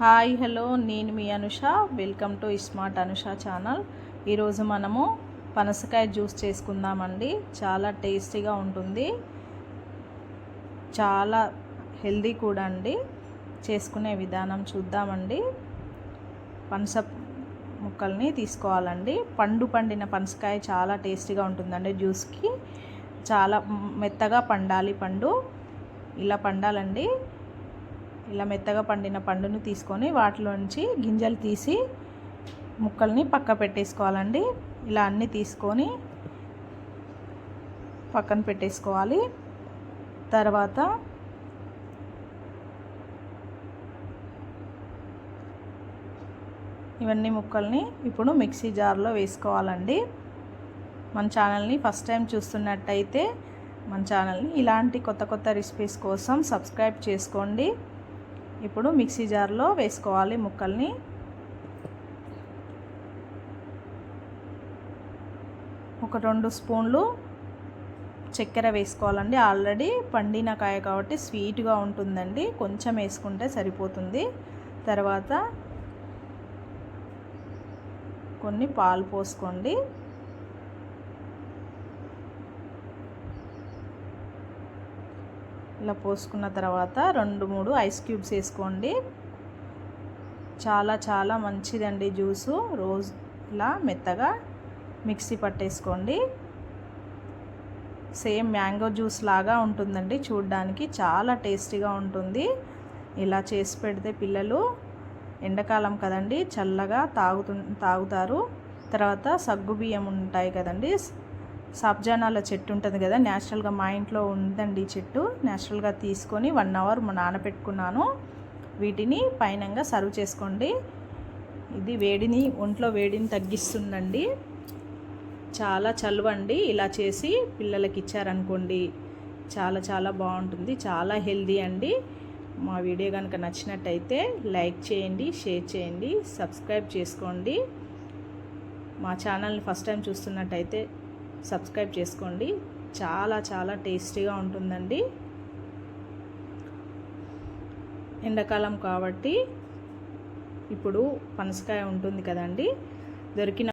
Hi hello నేను మీ Anusha. Welcome to smart Anusha channel. ఈరోజు మనము పనసకాయ జ్యూస్ చేసుకుందామండి. చాలా టేస్టీగా ఉంటుంది. చాలా హెల్దీ కూడా అండి. చేసుకునే విధానం చూద్దామండి. పనస ముక్కల్ని తీసుకోవాలండి. పండు పండిన పనసకాయ చాలా టేస్టీగా ఉంటుందండి జ్యూస్కి. చాలా మెత్తగా పండాలి పండు. ఇలా పండాలండి. ఇలా మెత్తగా పండిన పండును తీసుకొని వాటిలోంచి గింజలు తీసి ముక్కల్ని పక్క పెట్టేసుకోవాలండి. ఇలా అన్నీ తీసుకొని పక్కన పెట్టేసుకోవాలి. తర్వాత ఇవన్నీ ముక్కల్ని ఇప్పుడు మిక్సీ జార్లో వేసుకోవాలండి. మన ఛానల్ని ఫస్ట్ టైం చూస్తున్నట్టయితే మన ఛానల్ని ఇలాంటి కొత్త కొత్త రెసిపీస్ కోసం సబ్స్క్రైబ్ చేసుకోండి. ఇప్పుడు మిక్సీ జార్లో వేసుకోవాలి ముక్కల్ని. ఒక రెండు స్పూన్లు చక్కెర వేసుకోవాలండి. ఆల్రెడీ పండిన కాయ కాబట్టి స్వీట్గా ఉంటుందండి. కొంచెం వేసుకుంటే సరిపోతుంది. తర్వాత కొన్ని పాలు పోసుకోండి. ఇలా పోసుకున్న తర్వాత రెండు మూడు ఐస్ క్యూబ్స్ వేసుకోండి. చాలా చాలా మంచిదండి జ్యూసు. రోజు ఇలా మెత్తగా మిక్సీ పట్టేసుకోండి. సేమ్ మ్యాంగో జ్యూస్ లాగా ఉంటుందండి చూడ్డానికి. చాలా టేస్టీగా ఉంటుంది. ఇలా చేసి పెడితే పిల్లలు ఎండాకాలం కదండి చల్లగా తాగుతు తాగుతారు. తర్వాత సగ్గు బియ్యం ఉంటాయి కదండి. సబ్జానాల చెట్టు ఉంటుంది కదా న్యాచురల్గా మా ఇంట్లో ఉందండి చెట్టు. న్యాచురల్గా తీసుకొని వన్ అవర్ నానబెట్టుకున్నాను వీటిని పైనంగా సర్వ్ చేసుకోండి. ఇది వేడిని ఒంట్లో వేడిని తగ్గిస్తుందండి. చాలా చలువండి. ఇలా చేసి పిల్లలకి ఇచ్చారనుకోండి చాలా చాలా బాగుంటుంది. చాలా హెల్దీ అండి. మా వీడియో కనుక నచ్చినట్టయితే లైక్ చేయండి షేర్ చేయండి సబ్స్క్రైబ్ చేసుకోండి. మా ఛానల్ని ఫస్ట్ టైం చూస్తున్నట్టయితే సబ్స్క్రైబ్ చేసుకోండి. చాలా చాలా టేస్టీగా ఉంటుందండి. ఎండాకాలం కాబట్టి ఇప్పుడు పనసకాయ ఉంటుంది కదండి. దొరికిన